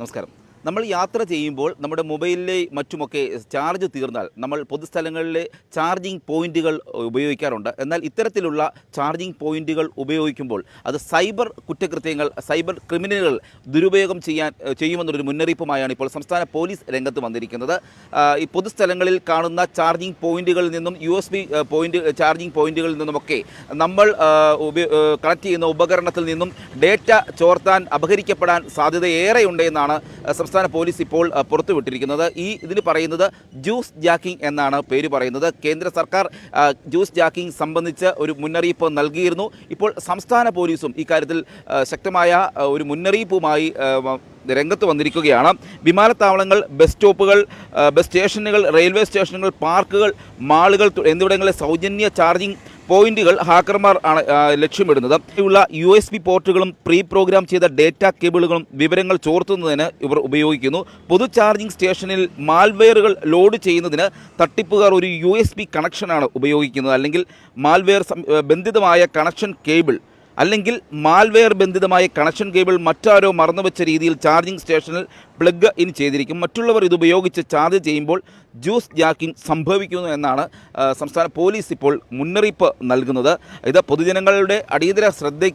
നമസ്കാരം നമ്മൾ യാത്ര ചെയ്യുമ്പോൾ നമ്മുടെ മൊബൈലിലെ മറ്റുമൊക്കെ ചാർജ് തീർന്നാൽ നമ്മൾ പൊതുസ്ഥലങ്ങളിലെ ചാർജിങ് പോയിന്റുകൾ ഉപയോഗിക്കാറുണ്ട്. എന്നാൽ ഇത്തരത്തിലുള്ള ചാർജിങ് പോയിന്റുകൾ ഉപയോഗിക്കുമ്പോൾ അത് സൈബർ കുറ്റകൃത്യങ്ങൾ സൈബർ ക്രിമിനലുകൾ ദുരുപയോഗം ചെയ്യാൻ ചെയ്യുമെന്നൊരു മുന്നറിയിപ്പുമായാണ് ഇപ്പോൾ സംസ്ഥാന പോലീസ് രംഗത്ത് വന്നിരിക്കുന്നത്. ഈ പൊതുസ്ഥലങ്ങളിൽ കാണുന്ന ചാർജിങ് പോയിന്റുകളിൽ നിന്നും U S B point charging പോയിന്റുകളിൽ നിന്നുമൊക്കെ നമ്മൾ കണക്ട് ചെയ്യുന്ന ഉപകരണത്തിൽ നിന്നും ഡേറ്റ ചോർത്താൻ അപഹരിക്കപ്പെടാൻ സാധ്യത എന്നാണ് ആ, സംസ്ഥാന പോലീസ് ഇപ്പോൾ പുറത്തുവിട്ടിരിക്കുന്നത്. ഈ ഇതിന് പറയുന്നത് ജ്യൂസ് ജാക്കിംഗ് എന്നാണ് പേര് പറയുന്നത്. കേന്ദ്ര സർക്കാർ ജ്യൂസ് ജാക്കിംഗ് സംബന്ധിച്ച് ഒരു മുന്നറിയിപ്പ് നൽകിയിരുന്നു. ഇപ്പോൾ സംസ്ഥാന പോലീസും ഇക്കാര്യത്തിൽ ശക്തമായ ഒരു മുന്നറിയിപ്പുമായി രംഗത്ത് വന്നിരിക്കുകയാണ്. വിമാനത്താവളങ്ങൾ ബസ് സ്റ്റോപ്പുകൾ ബസ് സ്റ്റേഷനുകൾ റെയിൽവേ സ്റ്റേഷനുകൾ പാർക്കുകൾ മാളുകൾ എന്നിവിടങ്ങളിലെ സൗജന്യ ചാർജിംഗ് പോയിന്റുകൾ ഹാക്കർമാർ ആണ് ലക്ഷ്യമിടുന്നത്. ഉള്ള യു എസ് ബി പോർട്ടുകളും പ്രീ പ്രോഗ്രാം ചെയ്ത ഡേറ്റ കേബിളുകളും വിവരങ്ങൾ ചോർത്തുന്നതിന് ഇവർ ഉപയോഗിക്കുന്നു. പൊതു ചാർജിംഗ് സ്റ്റേഷനിൽ മാൽവെയറുകൾ ലോഡ് ചെയ്യുന്നതിന് തട്ടിപ്പുകാർ ഒരു യു എസ് ബി കണക്ഷനാണ് ഉപയോഗിക്കുന്നത്. അല്ലെങ്കിൽ മാൽവെയർ ബന്ധിതമായ കണക്ഷൻ കേബിൾ അല്ലെങ്കിൽ മാൽവെയർ ബന്ധിതമായ കണക്ഷൻ കേബിൾ മറ്റാരോ മറന്നുവെച്ച രീതിയിൽ ചാർജിംഗ് സ്റ്റേഷനിൽ പ്ലഗ് ഇൻ ചെയ്തിരിക്കും. മറ്റുള്ളവർ ഇത് ഉപയോഗിച്ച് ചാർജ് ചെയ്യുമ്പോൾ ജ്യൂസ് ജാക്കിംഗ് സംഭവിക്കുന്നു എന്നാണ് സംസ്ഥാന പോലീസ് ഇപ്പോൾ മുന്നറിയിപ്പ് നൽകുന്നത്. ഇത് പൊതുജനങ്ങളുടെ അടിയന്തര ശ്രദ്ധ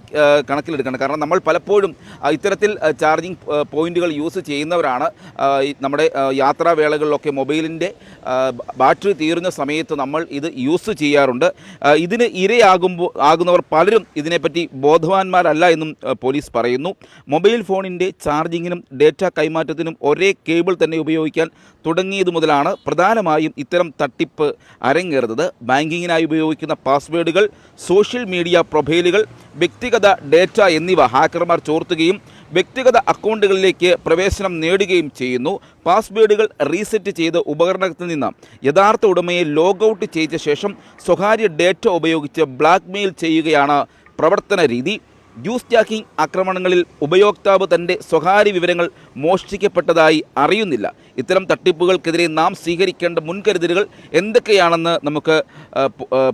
കണക്കിലെടുക്കണം. കാരണം നമ്മൾ പലപ്പോഴും ഇത്തരത്തിൽ ചാർജിംഗ് പോയിന്റുകൾ യൂസ് ചെയ്യുന്നവരാണ്. നമ്മുടെ യാത്രാവേളകളിലൊക്കെ മൊബൈലിന്റെ ബാറ്ററി തീരുന്ന സമയത്ത് നമ്മൾ ഇത് യൂസ് ചെയ്യാറുണ്ട്. ഇതിന് ഇരയാകുമ്പോൾ ആകുന്നവർ പലരും ഇതിനെപ്പറ്റി ബോധവാന്മാരല്ല എന്നും പോലീസ് പറയുന്നു. മൊബൈൽ ഫോണിന്റെ ചാർജിങ്ങിനും ഡേറ്റ കൈമാറ്റത്തിനും ഒരേ കേബിൾ തന്നെ ഉപയോഗിക്കാൻ തുടങ്ങിയത് മുതലാണ് പ്രധാനമായും ഇത്തരം തട്ടിപ്പ് അരങ്ങേറുന്നത്. ബാങ്കിങ്ങിനായി ഉപയോഗിക്കുന്ന പാസ്വേഡുകൾ സോഷ്യൽ മീഡിയ പ്രൊഫൈലുകൾ വ്യക്തിഗത ഡേറ്റ എന്നിവ ഹാക്കർമാർ ചോർത്തുകയും വ്യക്തിഗത അക്കൗണ്ടുകളിലേക്ക് പ്രവേശനം നേടുകയും ചെയ്യുന്നു. പാസ്വേഡുകൾ റീസെറ്റ് ചെയ്ത് ഉപകരണത്തിൽ നിന്ന് യഥാർത്ഥ ഉടമയെ ലോഗൌട്ട് ചെയ്ത ശേഷം സ്വകാര്യ ഡേറ്റ ഉപയോഗിച്ച് ബ്ലാക്ക്മെയിൽ ചെയ്യുകയാണ് പ്രവർത്തന രീതി. ജ്യൂസ് ജാക്കിംഗ് ആക്രമണങ്ങളിൽ ഉപയോക്താവ് തന്റെ സ്വകാര്യ വിവരങ്ങൾ മോഷ്ടിക്കപ്പെട്ടതായി അറിയുന്നില്ല. ഇത്തരം തട്ടിപ്പുകൾക്കെതിരെ നാം സ്വീകരിക്കേണ്ട മുൻകരുതലുകൾ എന്തൊക്കെയാണെന്ന് നമുക്ക്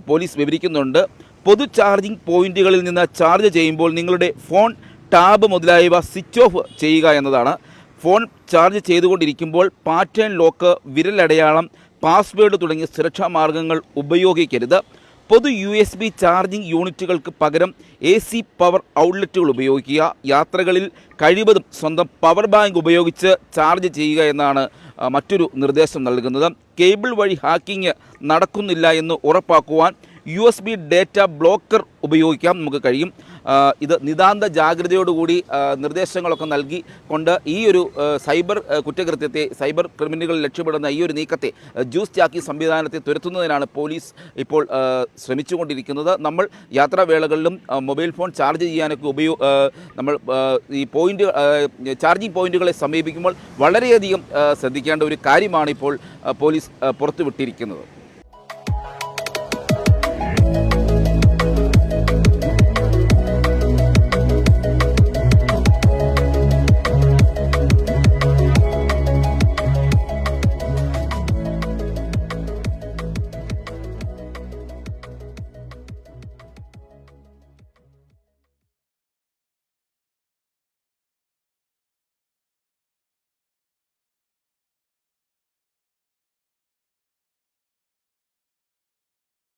പോലീസ് വിവരിക്കുന്നുണ്ട്. പൊതു ചാർജിംഗ് പോയിന്റുകളിൽ നിന്ന് ചാർജ് ചെയ്യുമ്പോൾ നിങ്ങളുടെ ഫോൺ ടാബ് മുതലായവ സ്വിച്ച് ഓഫ് ചെയ്യുക എന്നതാണ്. ഫോൺ ചാർജ് ചെയ്തുകൊണ്ടിരിക്കുമ്പോൾ പാറ്റേൺ ലോക്ക് വിരലടയാളം പാസ്വേഡ് തുടങ്ങിയ സുരക്ഷാ മാർഗങ്ങൾ ഉപയോഗിക്കരുത്. പൊതു യു എസ് ബി ചാർജിംഗ് യൂണിറ്റുകൾക്ക് പകരം എ സി പവർ ഔട്ട്ലെറ്റുകൾ ഉപയോഗിക്കുക. യാത്രകളിൽ കഴിവതും സ്വന്തം പവർ ബാങ്ക് ഉപയോഗിച്ച് ചാർജ് ചെയ്യുക എന്നാണ് മറ്റൊരു നിർദ്ദേശം നൽകുന്നത്. കേബിൾ വഴി ഹാക്കിംഗ് നടക്കുന്നില്ല എന്ന് ഉറപ്പാക്കുവാൻ U S B data blocker ഉപയോഗിക്കാം നമുക്ക് കഴിയും. ഇത് നിതാന്ത ജാഗ്രതയോടുകൂടി നിർദ്ദേശങ്ങളൊക്കെ നൽകി കൊണ്ട് ഈ ഒരു സൈബർ കുറ്റകൃത്യത്തെ സൈബർ ക്രിമിനലുകൾ ലക്ഷ്യപ്പെടുന്ന ഈ ഒരു നീക്കത്തെ ജ്യൂസ് ചാക്കി സംവിധാനത്തെ തുരത്തുന്നതിനാണ് പോലീസ് ഇപ്പോൾ ശ്രമിച്ചുകൊണ്ടിരിക്കുന്നത്. നമ്മൾ യാത്രാവേളകളിലും മൊബൈൽ ഫോൺ ചാർജ് ചെയ്യാനൊക്കെ ഉപയോഗ നമ്മൾ ഈ പോയിന്റ് ചാർജിങ് പോയിന്റുകളെ സമീപിക്കുമ്പോൾ വളരെയധികം ശ്രദ്ധിക്കേണ്ട ഒരു കാര്യമാണ് ഇപ്പോൾ പോലീസ് പുറത്തുവിട്ടിരിക്കുന്നത്.